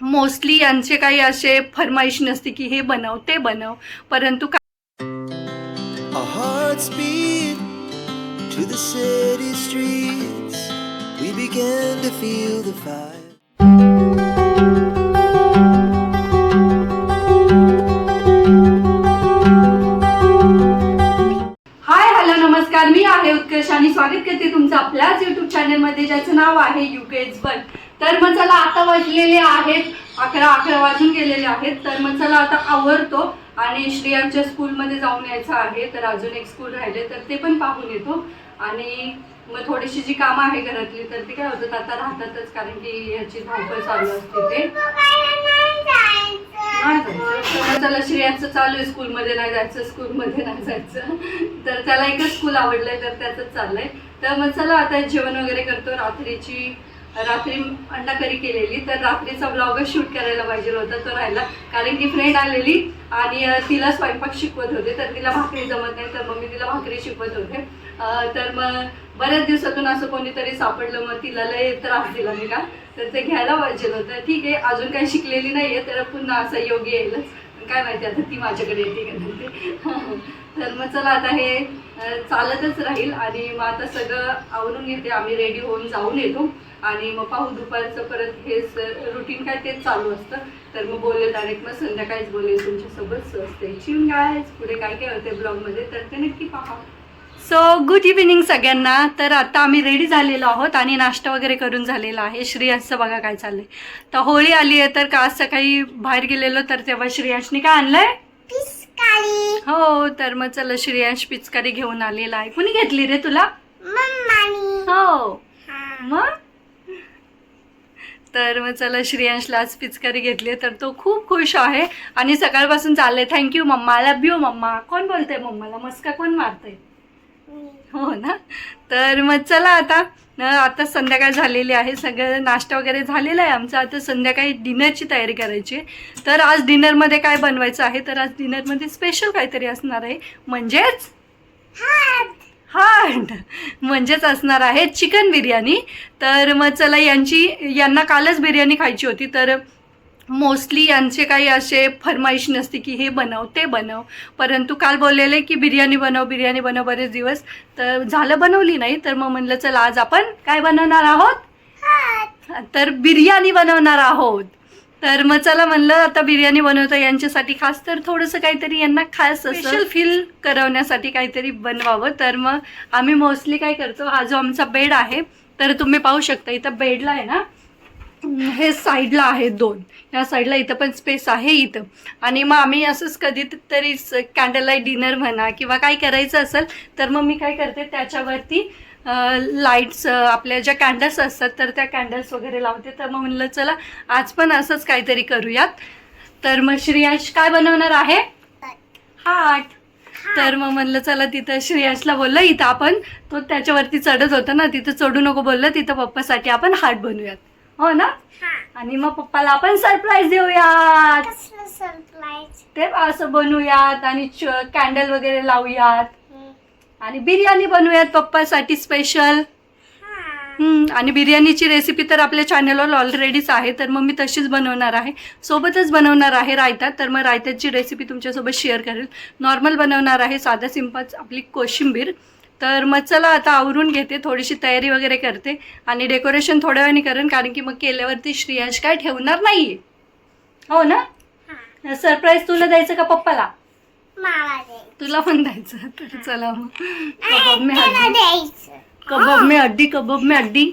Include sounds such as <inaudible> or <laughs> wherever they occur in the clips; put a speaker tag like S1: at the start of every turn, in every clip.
S1: Mostly यांचे काही असे फरमाईश नसते की हे बनव ते बनव. परंतु का- नमस्कार. मी आहे उत्कर्ष आणि स्वागत करते तुमचं आपल्याच युट्यूब चॅनलमध्ये ज्याचं नाव आहे युकेज बन तर मग चला आता वाजलेले आहेत अकरा अकरा वाजून गेलेले आहेत. तर मग चला आता आवरतो आणि श्रेयांच्या स्कूलमध्ये जाऊन यायचं आहे. तर अजून एक स्कूल राहिले तर ते पण पाहून येतो. आणि मग थोडीशी जी कामं आहे घरातली तर ती काय होतात आता राहतातच कारण की ह्याची धावपळ चालू असते ते नाही त्याला श्रेयांचं चालू आहे स्कूलमध्ये नाही जायचं स्कूलमध्ये नाही जायचं. तर त्याला एकच स्कूल आवडलंय तर त्याचंच चाललंय. तर मग चला आता जेवण वगैरे करतो रात्रीची रात्री अंडा करी केलेली. तर रात्रीचा ब्लॉगच शूट करायला पाहिजे होता तो राहिला. कारण की फ्रेंड आलेली आणि तिला स्वयंपाक शिकवत होते. तर तिला भाकरी जमत नाही. तर मग मी तिला भाकरी शिकवत होते. तर मग बऱ्याच दिवसातून असं कोणीतरी सापडलं. मग तिला लय त्रास दिला मी का तर ते घ्यायला पाहिजे होतं. ठीक आहे अजून काही शिकलेली नाहीये. तर पुन्हा असं योग्य येईलच काय माहिती आता ती माझ्याकडे येते का नाही. <laughs> तर मग चला आता हे चालतच राहील आणि मग आता सगळं आवरून घेते. आम्ही रेडी होऊन जाऊन येतो. आणि मग पाहू दुपारचं परत हे रुटीन काय तेच चालू असतं. तर मग बोलले डायरेक्ट मग संध्याकाळीच बोलेल तुमच्यासोबत. असते चिवून काय पुढे काय काय होते ब्लॉगमध्ये तर ते नक्की पहा. सो गुड इव्हिनिंग सगळ्यांना. तर आता आम्ही रेडी झालेलो आहोत आणि नाश्ता वगैरे करून झालेला आहे. श्रेयांसचं बघा काय चाललंय. तर होळी आली आहे तर का आज सकाळी बाहेर गेलेलो तर तेव्हा श्रेयांशनी काय आणलंय?
S2: आहे
S1: हो तर मग चला श्रेयांश पिचकारी घेऊन आलेला आहे. कुणी घेतली रे तुला? हो.
S2: हा.
S1: मग? तर मग चला श्रेयांशला आज पिचकारी घेतली तर तो खूप खुश आहे. आणि सकाळपासून चाललंय. Thank you mamma. Love you mamma. कोण बोलतंय मम्माला? मस्का कोण मारतंय? हो ना? तर मग चला आता. न, आता संध्याकाळ झालेली आहे सगळं नाश्ता वगैरे झालेला आहे आमचा. आता संध्याकाळी डिनरची तयारी करायची. आहे तर आज डिनरमध्ये काय बनवायचं आहे? तर आज डिनरमध्ये स्पेशल काहीतरी असणार आहे. म्हणजेच. हार्ड म्हणजेच असणार आहे चिकन बिर्याणी. तर मग चला यांची यांना कालच बिर्याणी खायची होती. तर मोस्टली यांचे काही असे फरमाईश नसते की हे बनव ते बनव. परंतु काल बोललेले की बिर्याणी बनव बिर्याणी बनव बरेच दिवस. तर झालं बनवली नाही तर मग म्हणलं चला आज आपण काय बनवणार आहोत?
S2: हात.
S1: तर बिर्याणी बनवणार आहोत. तर मग चला म्हणलं आता बिर्याणी बनवतो यांच्यासाठी खास तर थोडंसं काहीतरी यांना खास स्पेशल फील करवण्यासाठी काहीतरी बनवावं. तर मग आम्ही मोस्टली काय करतो हा जो आमचा बेड आहे तर तुम्ही पाहू शकता इथं बेडला आहे ना हे साईडला आहे दोन. या साईडला इथं पण स्पेस आहे इथं. आणि मग आम्ही असंच कधीतरी कॅन्डल लाइट डिनर म्हणा किंवा काय करायचं असेल तर मग मी काय करते त्याच्यावरती लाईट्स आपल्या ज्या कॅन्डल्स असतात तर त्या कॅन्डल्स वगैरे लावते. तर मग म्हणलं चला आज पण असंच काहीतरी करूयात. तर मग श्रेयांश काय बनवणार आहे? हाट. तर मग म्हणलं चला तिथं श्रेयांशला बोललं इथं आपण. तो त्याच्यावरती चढत होता ना तिथं चढू नको बोललं तिथं पप्पासाठी आपण हाट बनवूयात. हो ना?
S2: हा.
S1: आणि मग पप्पाला आपण सरप्राईज देऊयात.
S2: कसलं सरप्राईज
S1: ते असं बनवूयात आणि कॅन्डल वगैरे लावूयात. आणि बिर्याणी बनवूयात पप्पासाठी स्पेशल हम्म, आणि बिर्याणीची रेसिपी तर आपल्या चॅनलवर ऑलरेडीच आहे तर मग मी तशीच बनवणार आहे. सोबतच बनवणार आहे रायता तर मग रायत्याची रेसिपी तुमच्यासोबत शेअर करेल. नॉर्मल बनवणार आहे साधा सिंपल आपली कोशिंबीर. तर मग चला आता आवरून घेते थोडीशी तयारी वगैरे करते आणि डेकोरेशन थोड्या वेळाने करेन कारण की मग केल्यावरती श्रेयांश काय ठेवणार नाही हो ना? सरप्राईज तुला द्यायचं का पप्पाला? तुला पण द्यायचं. तर चला मग. कबाब में हड्डी. कबाब में हड्डी कबाब में हड्डी.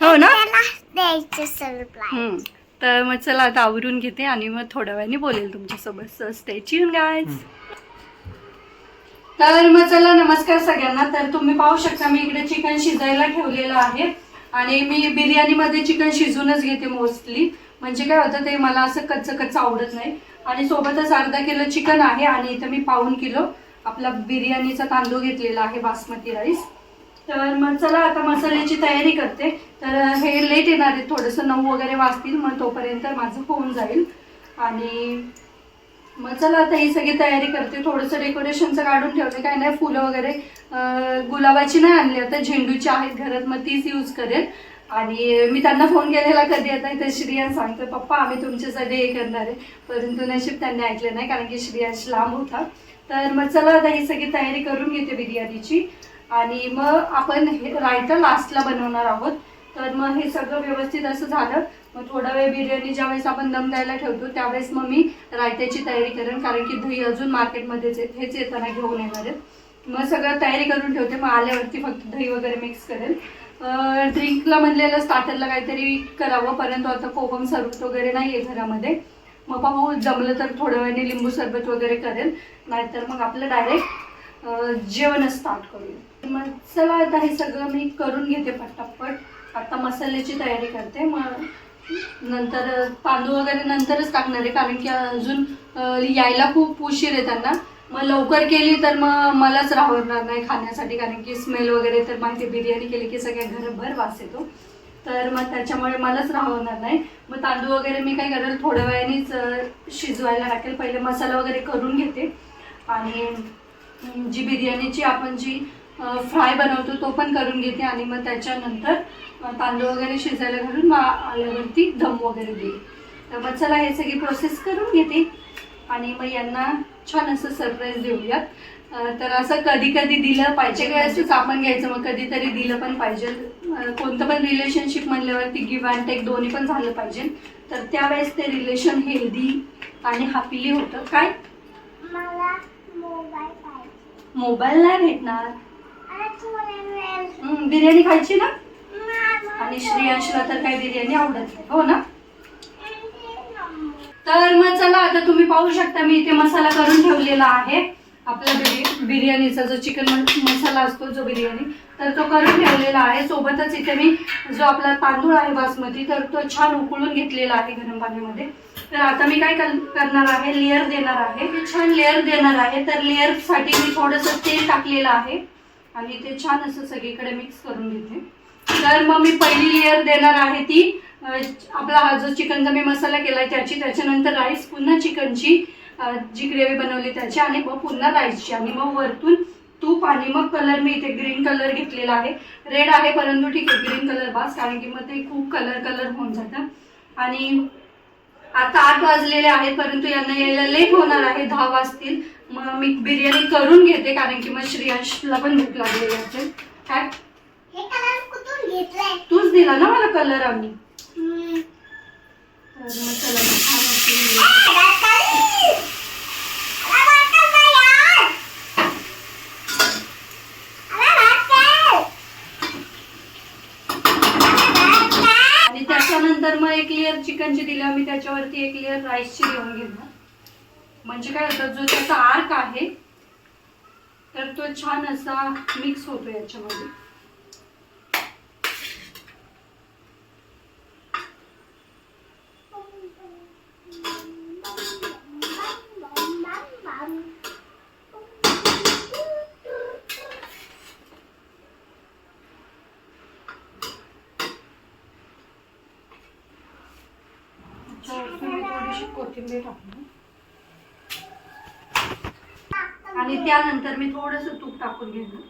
S1: हो ना. तर मग चला आता आवरून घेते आणि मग थोड्या वेळाने बोलेल तुमच्यासोबत. स्टे ट्यून गाईज तर मग चला नमस्कार सगळ्यांना. तर तुम्ही पाहू शकता मी इकडे चिकन शिजायला ठेवलेलं आहे. आणि मी बिर्याणीमध्ये चिकन शिजूनच घेते मोस्टली म्हणजे काय होतं ते मला असं कच्चं कच्चं आवडत नाही. आणि सोबतच अर्धा किलो चिकन आहे आणि इथं मी पाऊन किलो आपला बिर्याणीचा तांदूळ घेतलेला आहे बासमती राईस. तर मग चला आता मसाल्याची तयारी करते. तर हे लेट येणार आहे थोडंसं नऊ वगैरे वाजतील मग तोपर्यंत माझं होऊन जाईल. आणि मग चला आता ही सगळी तयारी करते. थोडंसं डेकोरेशनचं काढून ठेवते. काय नाही फुलं वगैरे गुलाबाची नाही आणली. आता झेंडूची आहेत घरात. मग तीच यूज करेल आणि मी त्यांना फोन केलेला कधी आता तर श्रियांश सांगतो पप्पा आम्ही तुमच्यासाठी हे करणार आहे. परंतु नशीब त्यांनी ऐकलं नाही कारण की श्रियांश लांब होता. तर मग चला आता ही सगळी तयारी करून घेते बिर्याणीची. आणि मग आपण हे रायता लास्टला बनवणार आहोत. तर मग हे सगळं व्यवस्थित असं झालं. मग थोडा वेळ बिर्याणी ज्यावेळेस आपण दम द्यायला ठेवतो त्यावेळेस मग मी रायत्याची तयारी करेन. कारण की दही अजून मार्केटमध्येच येत हेच येताना घेऊन येणार आहेत. मग सगळं तयारी करून ठेवते. मग आल्यावरती फक्त दही वगैरे मिक्स करेल ड्रिंकला म्हणलेलं स्टार्टरला काहीतरी करावं. परंतु आता कोकम सरबत वगैरे नाही आहे घरामध्ये. मग पाहू जमलं तर थोड्या वेळाने लिंबू सरबत वगैरे करेल नाहीतर मग आपलं डायरेक्ट जेवण स्टार्ट करूया. मग चला आता हे सगळं मी करून घेते पटापट. आता मसाल्याची तयारी करते. मग नंतर तांदूळ वगैरे नंतरच टाकणार आहे कारण की अजून यायला खूप उशीर आहे त्यांना. मग लवकर केली तर मग मलाच राहणार नाही खाण्यासाठी कारण की स्मेल वगैरे तर माहिती बिर्याणी केली की सगळ्या घरभर वास येतो. तर मग त्याच्यामुळे मलाच राहणार नाही. मग तांदूळ वगैरे मी काय करेल थोड्या वेळानेच शिजवायला टाकेल. पहिले मसाला वगैरे करून घेते. आणि जी बिर्याणीची आपण जी फ्राय बनवतो तो पण करून घेते. आणि मग त्याच्यानंतर तांदूळ वगैरे शिजायला घालून मग आल्यावरती दम वगैरे देईल तर मग चला हे सगळी प्रोसेस करून घेते. आणि मग यांना छान असं सरप्राईज देऊयात. तर असं कधी कधी दिलं पाहिजे. वेळेसच आपण घ्यायचं. मग कधीतरी दिलं पण पाहिजे. कोणतं पण रिलेशनशिप म्हणल्यावरती गिव्ह अँड टेक दोन्ही पण झालं पाहिजे. तर त्यावेळेस ते रिलेशन हेल्दी आणि हॅपीली होतं. काय?
S2: मोबाईल
S1: नाही भेटणार. बिर्याणी खायची ना? आणि श्रेयांशला तर काही बिर्याणी आवडत नाही. हो ना? तर मग चला आता तुम्ही पाहू शकता मी इथे मसाला करून ठेवलेला आहे. आपला बिर्या बिर्याणीचा जो चिकन मसाला असतो जो बिर्याणी तर तो करून ठेवलेला आहे. सोबतच इथे मी जो आपला तांदूळ आहे बासमती तर तो छान उकळून घेतलेला आहे गरम पाण्यामध्ये. तर आता मी काय कर- करणार आहे? लेअर देणार आहे. मी छान लेअर देणार आहे. तर लेअरसाठी मी थोडंसं तेल टाकलेलं आहे. आणि ते छान असं सगळीकडे मिक्स करून घेते. तर मग मी पहिली लेअर देणार आहे ती. आपला हा जो चिकनचा मी मसाला केला आहे त्याची त्याच्यानंतर राईस पुन्हा चिकनची जी ग्रेव्ही बनवली त्याची आणि मग पुन्हा राईसची आणि मग वरतून तूप आणि मग कलर मी इथे ग्रीन कलर घेतलेला आहे. रेड आहे परंतु ठीक आहे ग्रीन कलर बास कारण की मग ते खूप कलर कलर होऊन जातं. आणि आता आठ वाजलेले आहेत परंतु यांना यायला लेट होणार आहे दहा वाजतील. मग मी बिर्याणी करून घेते कारण की मग श्रेयांशला पण भूक लागलेली असेल काय? तूच दिला ना मला कलर आम्ही! आणि! त्याच्यानंतर मग एक लेअर चिकनची दिल्यावर मी त्याच्यावरती एक लेअर राईसची घेऊन घेणार. म्हणजे काय होतं जो त्याचा आर्क आहे तर तो छान असा मिक्स होतो याच्यामध्ये त्याच्यावरती मी थोडीशी कोथिंबीर टाकणार त्यानंतर मी थोडस तूप टाकून घेणार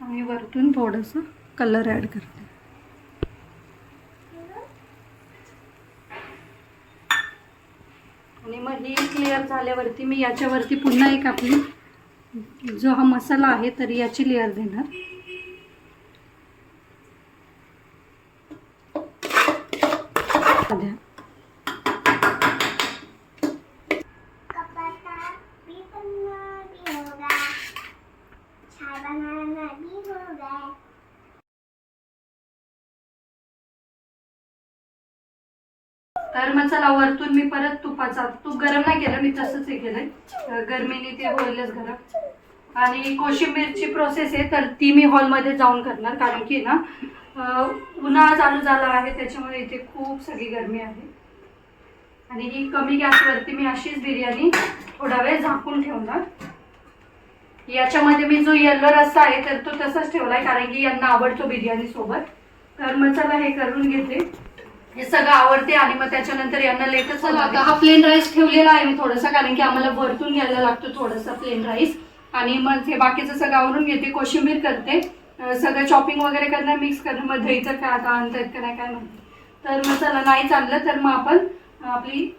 S1: आणि वरतून थोडस कलर ऍड करते. आणि मग ही क्लिअर झाल्यावरती मी याच्यावरती पुन्हा एक आपली जो हा मसाला आहे तर याची लेअर देणार. तर मग चला वरतून मी परत तुपाचा तूप गरम नाही केलं मी तसंच हे केलंय. गरमीने ते होईलच गरम आणि कोशिंबीरची प्रोसेस आहे तर ती मी हॉलमध्ये जाऊन करणार कारण की ना उन्हाळा चालू झाला आहे त्याच्यामुळे इथे खूप सगळी गरमी आहे. आणि ही कमी गॅसवरती मी अशीच बिर्याणी थोडा वेळ झाकून ठेवणार. याच्यामध्ये मी जो येल्लो रस्सा आहे तर तो तसाच ठेवलाय कारण की यांना आवडतो बिर्याणी सोबत. तर मग चला हे करून घेते. हे सगळं आवडते आणि मग त्याच्यानंतर यांना लेटच आता हा प्लेन राईस ठेवलेला आहे मी थोडासा कारण की आम्हाला वरतून घ्यायला लागतो थोडासा प्लेन राईस आणि मग हे बाकीचं सगळं आवरून घेते कोशिंबीर करते. सगळं चॉपिंग वगैरे करणं मिक्स करणं मग दहीचं काय आता आणता येत का नाही काय माहिती. तर मग चला नाही चाललं तर मग आपण आपली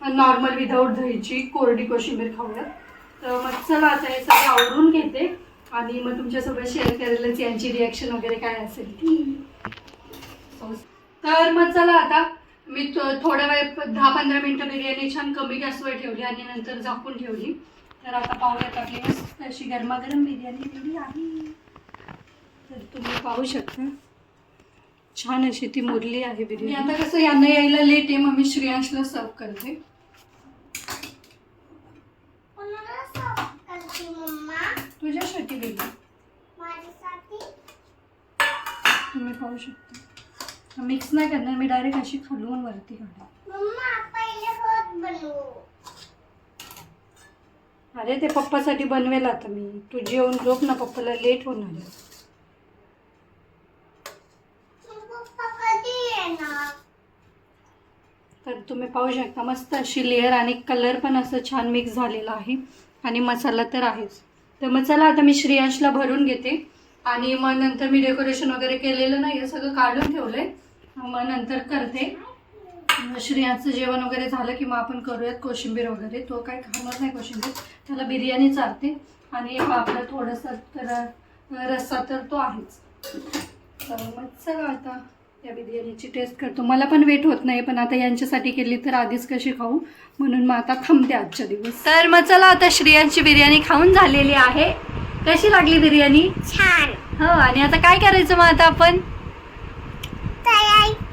S1: नॉर्मल विदाऊट दहीची कोरडी कोशिंबीर खाऊया. तर मग चला आता हे सगळं आवरून घेते. आणि मग तुमच्यासोबत शेअर करेलच यांची रिॲक्शन वगैरे काय असेल ती. तर मग चला आता. मी थोड्या वेळ दहा पंधरा मिनटं बिर्याणी छान कमी गॅसवर ठेवली आणि नंतर झाकून ठेवली. तर आता पाहूयात आपली मस्त अशी गरमागरम बिर्याणी रेडी आहे. तर तुम्ही पाहू शकता. छान अशी ती मुरली आहे बिर्याणी. आता कसं यांना यायला लेट आहे मग मी श्रेयांशला सर्व करते. तुझ्यासाठी
S2: माझ्यासाठी
S1: तुम्ही पाहू शकता. मिक्स नाही करणार मी डायरेक्ट अशी खालून वरती
S2: बनवू.
S1: अरे ते पप्पासाठी बनवेल आता मी. तू जेवण झोप ना पप्पाला लेट होणार आहे तर तुम्ही पाहू शकता मस्त अशी लेअर आणि कलर पण असं छान मिक्स झालेला आहे. आणि मसाला तर आहेच. तर मग चला आता मी श्रेयांशला भरून घेते. आणि मग नंतर मी डेकोरेशन वगैरे केलेलं नाही हे सगळं काढून ठेवलंय. मग नंतर करते. मग श्रेयांचं जेवण वगैरे झालं की मग आपण करूयात कोशिंबीर वगैरे. तो काय खाणार नाही कोशिंबीर. त्याला बिर्याणी चालते. आणि आपलं थोडंसं तर रस्सा तर तो आहेच. तर मग चला आता या बिर्याणीची टेस्ट करतो. मला पण वेट होत नाही पण आता यांच्यासाठी केली तर आधीच कशी खाऊ? म्हणून मग आता थांबते आजच्या दिवस. तर मग चला आता श्रियांची बिर्याणी खाऊन झालेली आहे. कशी लागली बिर्याणी?
S2: छान.
S1: हो आणि आता काय करायचं मग आता आपण?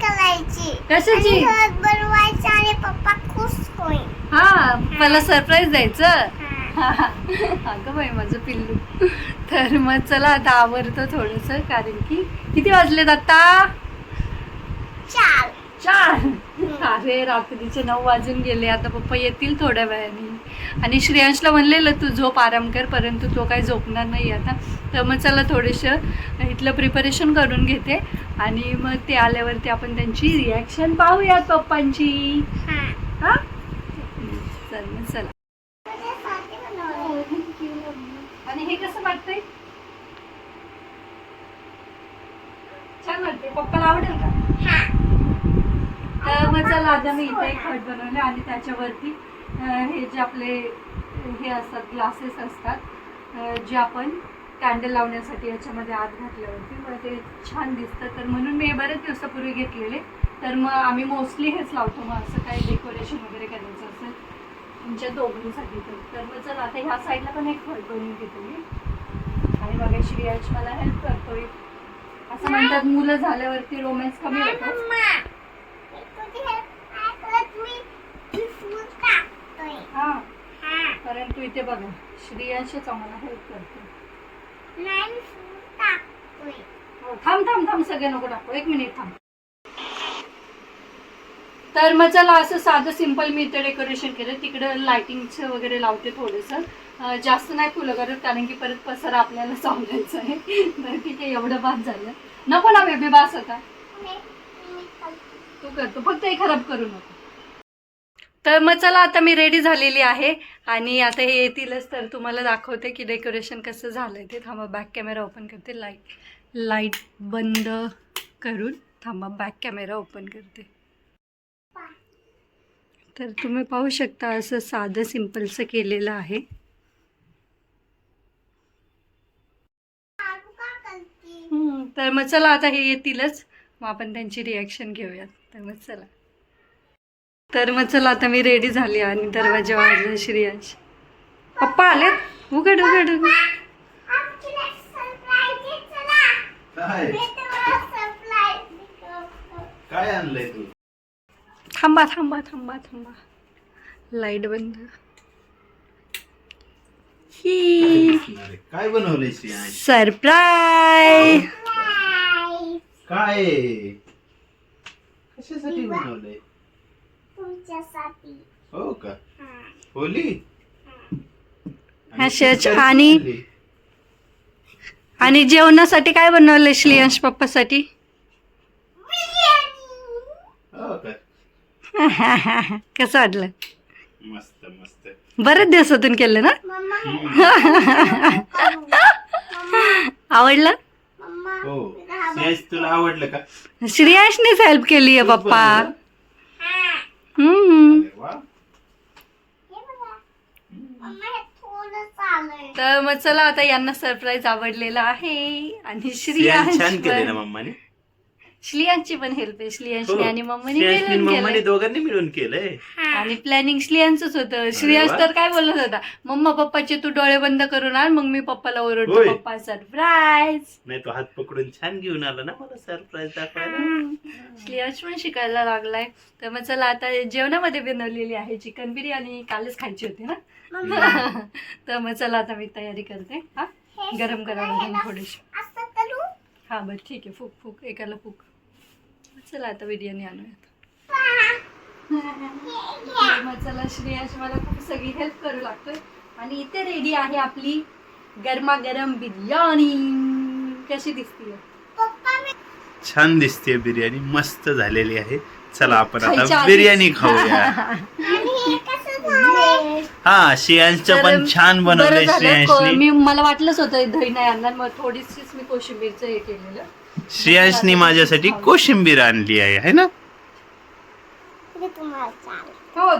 S2: करायची.
S1: कशाची?
S2: बनवायचं आणि पप्पा खुश होईल.
S1: हा मला सरप्राईज द्यायचं?
S2: हा. <laughs>
S1: अगं बाई माझं पिल्लू. तर मग चला आता आवरतं थोडंसं कारण की किती वाजलेत आता
S2: चाल
S1: चार. अरे रात्रीचे नऊ वाजून गेले. आता पप्पा येतील थोड्या वेळाने. आणि श्रेयांशला म्हणलेलं तू झोप आराम कर परंतु तो काही झोपणार नाही आता. तर मग चला थोडंसं इथलं प्रिपरेशन करून घेते. आणि मग ते आल्यावरती आपण त्यांची रिॲक्शन पाहूयात पप्पांची.
S2: हा.
S1: हा? चल मग चला. आणि हे कसं वाटतंय? छान वाटते पप्पाला आवडेल का?
S2: हा.
S1: तर मग चला आता मी इथे एक खट बनवले आणि त्याच्यावरती हे जे आपले हे असतात ग्लासेस असतात जे आपण कॅन्डल लावण्यासाठी याच्यामध्ये आत घातल्यावरती मग ते छान दिसतं. तर म्हणून मी हे बरेच दिवसापूर्वी घेतलेले. तर मग आम्ही मोस्टली हेच लावतो. मग असं काही डेकोरेशन वगैरे करायचं असेल तुमच्या दोघींसाठी तर. तर मग चला आता ह्या साईडला पण एक खट बनवून घेतो मी. आणि बघा श्रेयाश मला हेल्प करतोय. असं म्हणतात मुलं झाल्यावरती रोमॅन्स कमी होतो हा. परंतु इथे बघा श्रेयांशच आम्हाला हेल्प करते
S2: नाही विसरून टाकतोय.
S1: हो, हो, थांब थांब थांब सगळे नको टाकू. एक मिनिट थांब. तर मग चला असं साधं सिंपल मी इथं डेकोरेशन केलं. तिकडं लायटिंगचं वगैरे लावते थोडंसं. जास्त नाही फुलं करत कारण की परत पसरा आपल्याला चावलायचं आहे. तर ठीक आहे एवढं बाद झालं. नको ना बेबी बास आता. तू करतो. फक्त हे खराब करू नको. तर मग चला आता मी रेडी झालेली आहे. आणि आता हे येतीलच तर तुम्हाला दाखवते की डेकोरेशन कसं झालं आहे ते. थांबा बॅक कॅमेरा ओपन करते. लाइट लाइट बंद करून थांबा बॅक कॅमेरा ओपन करते. तर तुम्ही पाहू शकता असं साधं सिम्पलचं केलेलं आहे. तर मग चला आता हे येतीलच. मग आपण त्यांची रिॲक्शन घेऊयात. तर मग चला. तर मग चला आता मी रेडी झाली आणि दरवाजा वाजला श्रेयांश. पप्पा आलेत? उघड उघड.
S3: काय? आणलंय तू?
S1: थांबा थांबा थांबा थांबा. लाइट बंद.
S3: काय बनवलंय श्रेयांश?
S1: सरप्राईज.
S3: काय? कशासाठी बनवलंय?
S2: तुमच्यासाठी.
S3: हो का?
S2: हा.
S3: होली?
S1: अशाच आणि-? आणि जेवणासाठी काय बनवलं श्रेयांश पप्पासाठी?
S2: बिर्याणी.
S3: हो का? <laughs>
S1: कसं वाटलं?
S3: मस्त मस्त.
S1: बरेच दिवसातून केलं ना?
S2: हे <laughs>
S1: आवडलं?
S2: मम्मा
S3: हो. श्रेयस तुला आवडलं का?
S1: श्रेयाशनेच हेल्प केली आहे पप्पा. तर मग चला आता यांना सरप्राईज आवडलेला आहे. आणि
S3: श्रेयाने छान केले ना मम्माने.
S1: श्लियांची पण हेल्प आहे. श्लियांशने
S3: हो.
S1: आणि मम्मीने
S3: श्रेयसने
S1: मिळून
S3: मम्माने
S1: केलंय.
S3: दोघांनी मिळून केलंय.
S1: आणि प्लॅनिंग श्लियांचंच होतं. श्रेयस
S3: वा.
S1: तर काय बोलत होता? मम्मा पप्पाचे तू डोळे बंद करून आण मग मी पप्पाला ओरडतो.
S3: होय.
S1: पप्पा सरप्राईज
S3: नाही तो हात पकडून छान घेऊन आला ना मला सरप्राईज दाखवायला.
S1: श्लियांश पण शिकायला लागलाय. तर मग चला आता जेवणामध्ये बनवलेली आहे चिकन बिर्याणी. कालच खायची होती ना? <laughs> तर मग चला आता मी तयारी करते. हा?
S2: हे
S1: गरम करावं लागेल
S2: ह्याला
S1: थोडीशी.
S2: असं करू?
S1: हा बरं ठीक आहे. फुक फुक. एकाला फुक. चला आता बिर्याणी आणूयात. मग <laughs> चला श्रेयाश मला खूप सगळी हेल्प करू लागतोय. आणि इथे रेडी आहे आपली गरमागरम बिर्याणी. कशी दिसतीये?
S2: पप्पा मी
S3: छान दिसते बिर्याणी मस्त झालेली आहे. चला आपण आता. बिर्याणी खाऊया.
S2: हे <laughs>
S3: हा श्रेयांचं पण छान बनवलंय
S1: को- मी मला वाटलंच होतं दही नाही आणणार मग थोडीशीच मी कोशिंबीरचं हे केलेलं.
S3: श्रेयांशने माझ्यासाठी कोशिंबीर आणली आहे है ना?
S2: हे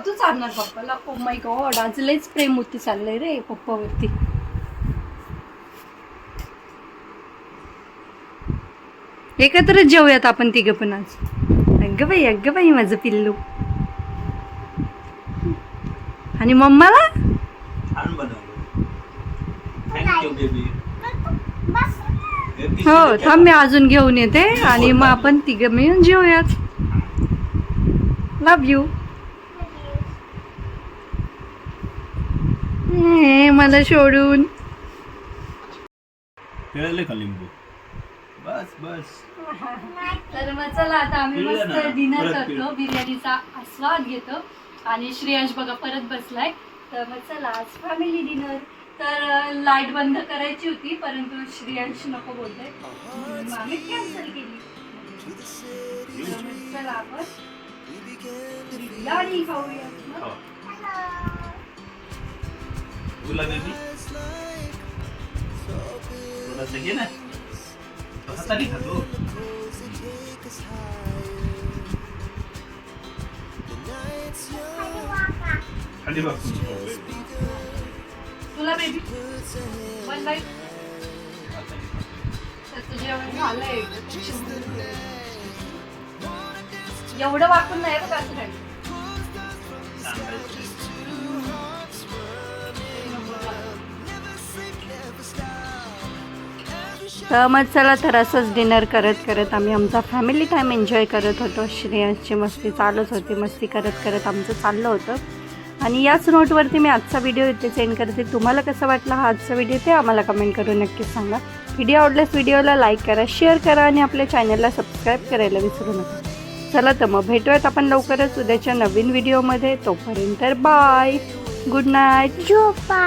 S1: तूच आणणार पप्पाला. ओ माय गॉड आज लयच प्रेम होती चाललंय रे पप्पावरती. एकत्रच जेवूयात आपण तिघं पण आज. अगं बाई अगं बाई माझं पिल्लू. आणि मम्माला?
S3: छान बनवलं. थँक्यू बेबी
S2: बस.
S1: हो थांब मी अजून घेऊन येते आणि मग आपण तिघं मिळून जेवूयात लव यू मला सोडून.
S3: पिळले का लिंबू? बस बस.
S1: तर मग चला आता आम्ही मस्त डिनर करतो. बिर्याणीचा आस्वाद घेतो. आणि श्रेयांश बघा परत बसलाय. तर मग चला आज फॅमिली डिनर तर लाइट बंद करायची होती परंतु श्रेयांश नको मग आम्ही कॅन्सल केली. चला आपण बिर्याणी खाऊया
S3: हो. तुला बेबी थोडंसं घे ना. तो हाताने खातो. खाली.
S1: तुला बेबी वन बाईट
S3: हाताने
S1: झालंय. एवढं वाकून नाही बघा असं काही. तर मग चला तर असंच डिनर करत करत आम्ही आमचा फॅमिली टाईम एन्जॉय करत होतो. श्रेयांसची मस्ती चालूच होती. मस्ती करत करत आमचं चाललं होतं. आणि याच नोटवरती मी आजचा व्हिडिओ इथे सेंड करते. तुम्हाला कसा वाटला हा आजचा व्हिडिओ ते आम्हाला कमेंट करून नक्कीच सांगा. व्हिडिओ आवडल्यास व्हिडिओला लाईक करा शेअर करा आणि आपल्या चॅनलला सबस्क्राईब करायला विसरू नका. चला तर मग भेटूयात आपण लवकरच उद्याच्या नवीन व्हिडिओमध्ये तोपर्यंत बाय गुड नाईट
S2: झोपा